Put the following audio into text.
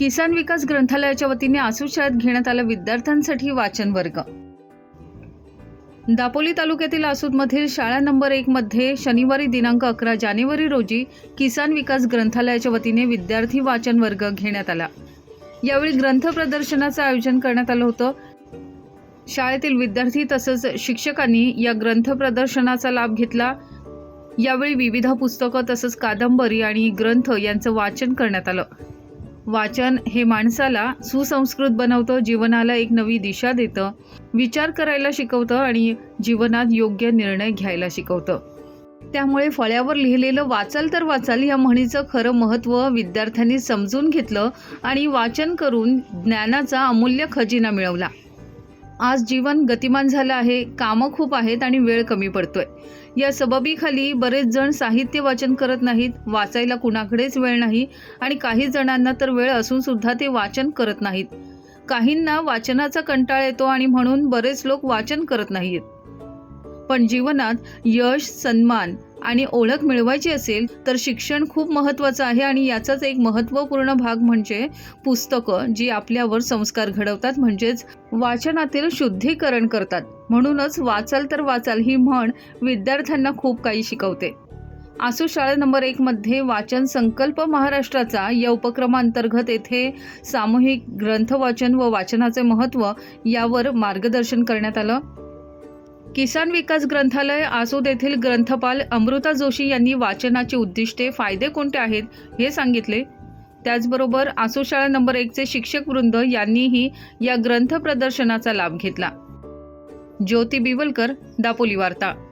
किसान विकास ग्रंथालयाच्या वतीने आसू शाळेत घेण्यात आला विद्यार्थ्यांसाठी वाचन वर्ग. दापोली तालुक्यातील आसूदमधील शाळा नंबर एक मध्ये शनिवारी दिनांक अकरा जानेवारी रोजी किसान विकास ग्रंथालयाच्या वतीने विद्यार्थी वाचन वर्ग घेण्यात आला. यावेळी ग्रंथ प्रदर्शनाचं आयोजन करण्यात आलं होतं. शाळेतील विद्यार्थी तसंच शिक्षकांनी या ग्रंथ प्रदर्शनाचा लाभ घेतला. यावेळी विविध पुस्तकं तसंच कादंबरी आणि ग्रंथ यांचं वाचन करण्यात आलं. वाचन हे माणसाला सुसंस्कृत बनवतं जीवनाला एक नवी दिशा देतं विचार करायला शिकवतं आणि जीवनात योग्य निर्णय घ्यायला शिकवतं. त्यामुळे फळ्यावर लिहिलेलं वाचाल तर वाचाल या म्हणीचं खरं महत्त्व विद्यार्थ्यांनी समजून घेतलं आणि वाचन करून ज्ञानाचा अमूल्य खजिना मिळवला. आज जीवन गतिमान झालं आहे कामं खूप आहेत आणि वेळ कमी पडतोय. या सबबीखाली बरेच जण साहित्य वाचन करत नाहीत वाचायला कुणाकडेच वेळ नाही आणि काही जणांना तर वेळ असून सुद्धा ते वाचन करत नाहीत. काहींना वाचनाचा कंटाळ येतो आणि म्हणून बरेच लोक वाचन करत नाहीत पण जीवनात यश सन्मान आणि ओळख मिळवायची असेल तर शिक्षण खूप महत्त्वाचं आहे आणि याचाच एक महत्त्वपूर्ण भाग म्हणजे पुस्तकं जी आपल्यावर संस्कार घडवतात. म्हणजेच वाचनातील शुद्धीकरण करतात. म्हणूनच वाचाल तर वाचाल ही म्हण विद्यार्थ्यांना खूप काही शिकवते. आसू शाळा नंबर एकमध्ये वाचन संकल्प महाराष्ट्राचा या उपक्रमांतर्गत येथे सामूहिक ग्रंथवाचन व वाचनाचे महत्त्व यावर मार्गदर्शन करण्यात आलं. किसान विकास ग्रंथालय आसूद येथील ग्रंथपाल अमृता जोशी यांनी वाचनाची उद्दिष्टे फायदे कोणते आहेत हे सांगितले. त्याचबरोबर आसू शाळा नंबर एकचे शिक्षक वृंद यांनीही या ग्रंथ प्रदर्शनाचा लाभ घेतला. ज्योती बिवलकर दापोली वार्ता.